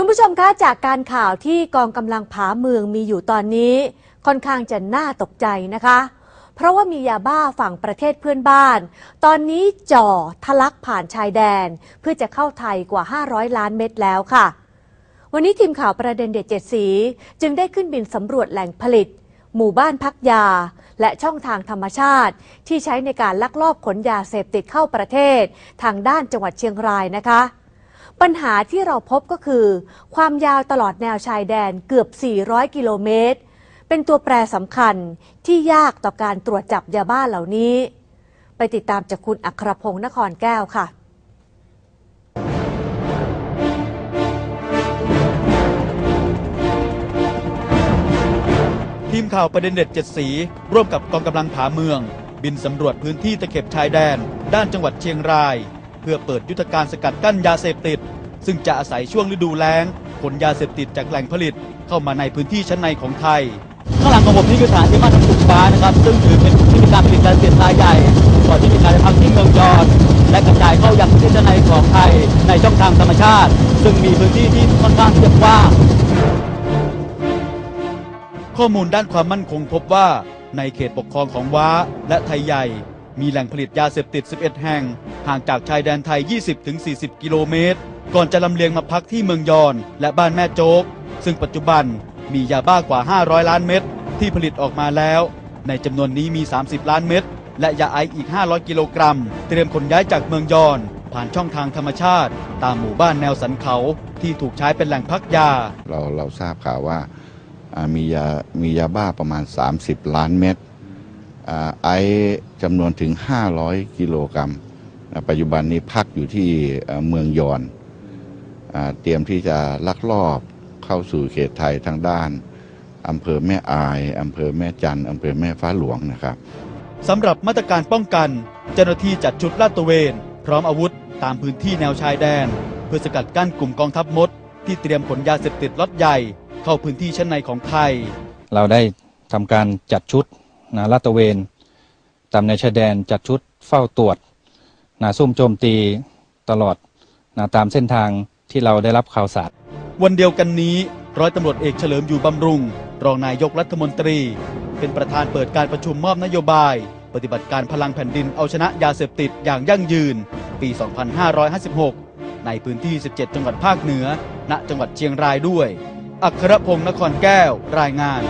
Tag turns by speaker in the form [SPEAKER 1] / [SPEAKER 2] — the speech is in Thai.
[SPEAKER 1] คุณผู้ชมคะจากการข่าวที่กองกำลังผาเมืองมีอยู่ตอนนี้ ค่อนข้างจะน่าตกใจนะคะ เพราะว่ามียาบ้าฝั่งประเทศเพื่อนบ้าน ตอนนี้จ่อทะลักผ่านชายแดน เพื่อจะเข้าไทยกว่า 500 ล้านเม็ดแล้วค่ะ วันนี้ทีมข่าวประเด็นเด็ดเจ็ดสี จึงได้ขึ้นบินสำรวจแหล่งผลิต หมู่บ้านพักยา และช่องทางธรรมชาติ ที่ใช้ในการลักลอบขนยาเสพติดเข้าประเทศ ทางด้านจังหวัดเชียงรายนะคะ ปัญหาที่เราพบก็คือ ความยาวตลอดแนวชายแดนเกือบ 400 กิโลเมตร เป็นตัวแปรสำคัญที่ยากต่อการตรวจจับยาบ้าเหล่านี้ ไปติดตามจากคุณอัครพงศ์นครแก้วค่ะ
[SPEAKER 2] ทีมข่าวประเด็นเด็ดเจ็ดสี ร่วมกับกองกำลังผาเมือง บินสำรวจพื้นที่ตะเข็บชายแดน ด้านจังหวัดเชียงราย พื่อเปิดยุทธการสกัดกั้นยาเสพติด ซึ่งจะอาศัยช่วงฤดูแล้งขนยาเสพติดจากแหล่งผลิตเข้ามาในพื้นที่ชั้นในของไทย
[SPEAKER 3] ข้างหลังของผมนี่คือฐานที่มั่นทางปลูกฟ้านะครับ ซึ่งถือเป็นที่มีการผลิตยาเสพติดรายใหญ่ก่อนที่มีการทำที่เมืองยอนและกระจายเข้ายังที่ชั้นในของไทยในช่องทางธรรมชาติ ซึ่งมีพื้นที่ที่ค่อนข้างที่จะกว้าง
[SPEAKER 2] ข้อมูลด้านความมั่นคงพบว่าในเขตปกครองของว้าและไทยใหญ่ มีแหล่งผลิตยาเสพติด 11 แห่ง ห่างจากชายแดนไทย 20-40 กิโลเมตร ก่อนจะลำเลียงมาพักที่เมืองยอน และบ้านแม่โจ๊ก ซึ่งปัจจุบันมียาบ้ากว่า 500 ล้านเม็ดที่ผลิตออกมาแล้ว ในจำนวนนี้มี 30 ล้านเม็ดและยาไอซ์อีก 500 กิโลกรัม เตรียมขนย้ายจากเมืองยอน ผ่านช่องทางธรรมชาติ ตามหมู่บ้านแนวสันเขาที่ถูกใช้เป็นแหล่งพักยา
[SPEAKER 4] เราเราทราบข่าวว่าอ่ามียามียาบ้าประมาณ 30 ล้านเม็ด ไอซ์จำนวนถึง 500 กิโลกรัมปัจจุบันนี้พักอยู่ที่เมืองยอนอเตรียมที่จะลักลอบเข้าสู่เขตไทยทางด้านอำเภอแม่อายอำเภอแม่จันอำเภอแม่ฟ้าหลวงนะครับ
[SPEAKER 2] สำหรับมาตรการป้องกัน เจ้าหน้าที่จัดชุดลาดตระเวน พร้อมอาวุธตามพื้นที่แนวชายแดน เพื่อสกัดกั้นกลุ่มกองทัพมด ที่เตรียมขนยาเสพติดล็อตใหญ่ เข้าพื้นที่ชั้นในของไทย
[SPEAKER 5] เราได้ทำการจัดชุด นะลาดตระเวนตามในชายแดนจัดชุดเฝ้าตรวจนะซุ่มโจมตีตลอดนะตามเส้นทางที่เราได้รับข่าวสาร
[SPEAKER 2] วันเดียวกันนี้ร้อยตำรวจเอกเฉลิมอยู่บำรุง รองนายกรัฐมนตรี เป็นประธานเปิดการประชุมมอบนโยบาย ปฏิบัติการพลังแผ่นดินเอาชนะยาเสพติดอย่างยั่งยืน ปี 2556 ในพื้นที่ 17 จังหวัดภาคเหนือ ณ จังหวัดเชียงรายด้วย อัครพงศ์นครแก้ว รายงาน